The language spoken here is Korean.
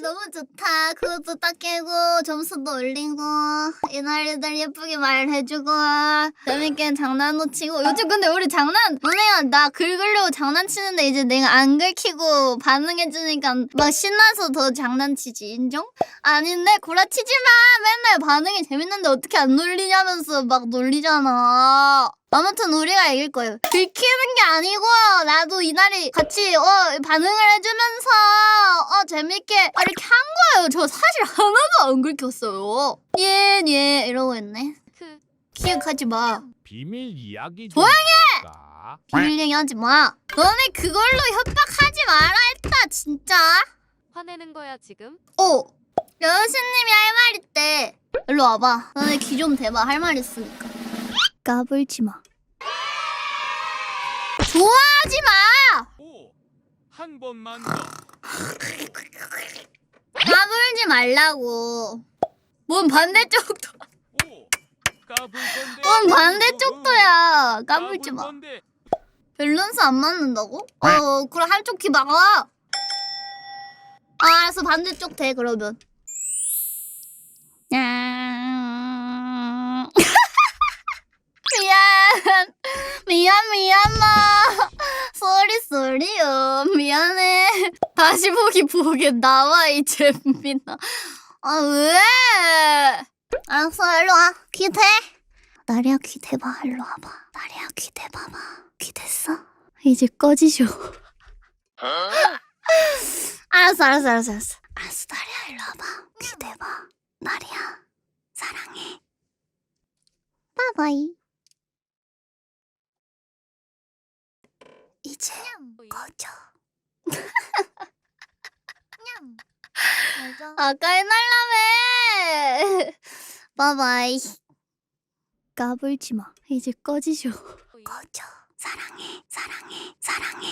너무 좋다. 그것도 딱 깨고 점수도 올리고 이날이들 예쁘게 말해주고 재밌게 장난도 치고 요즘 근데 우리 장난 너네가 나 긁으려고 장난치는데 이제 내가 안 긁히고 반응해주니까 막 신나서 더 장난치지 인정? 아닌데 구라치지 마. 맨날 반응이 재밌는데 어떻게 안 놀리냐면서 막 놀리잖아. 아무튼 우리가 이길 거예요. 들키는 게 아니고 나도 이날이 같이 어 반응을 해주면서 어 재밌게 아, 이렇게 한 거예요. 저 사실 하나도 안 긁혔어요. 예, 예 이러고 있네. 크. 기억하지 마. 비밀 이야기 조용히 해! 비밀 얘기하지 마. 너네 그걸로 협박하지 마라 했다 진짜. 화내는 거야 지금? 어 여신님이 할 말 있대. 일로 와봐. 너네 귀 좀 대봐. 할 말 있으니까. 까불지 마. 좋아하지 마. 오! 한 번만 더! 까불지 말라고. 뭔 반대쪽도. 뭔 반대쪽도야. 까불지 까불 마. 밸런스 안 맞는다고? 어, 그럼 한쪽 귀 막아. 아, 알았어. 반대쪽 대, 그러면. 야. 미안. 미안, 미안 마. 다시 보기 보게 나와, 이 잼민아. 아, 왜? 알았어, 일로 와. 귀 대. 나리야, 귀 대봐. 일로 와봐. 나리야, 귀 대봐봐. 귀 됐어? 이제 꺼지쇼. 알았어, 알았어, 알았어, 알았어. 알았어, 나리야, 일로 와봐. 귀 대봐. 나리야, 사랑해. 바이바이. 이제 꺼져. 아까 해달라며. 바이바이. 까불지 마. 이제 꺼지쇼. 꺼져. 사랑해, 사랑해, 사랑해.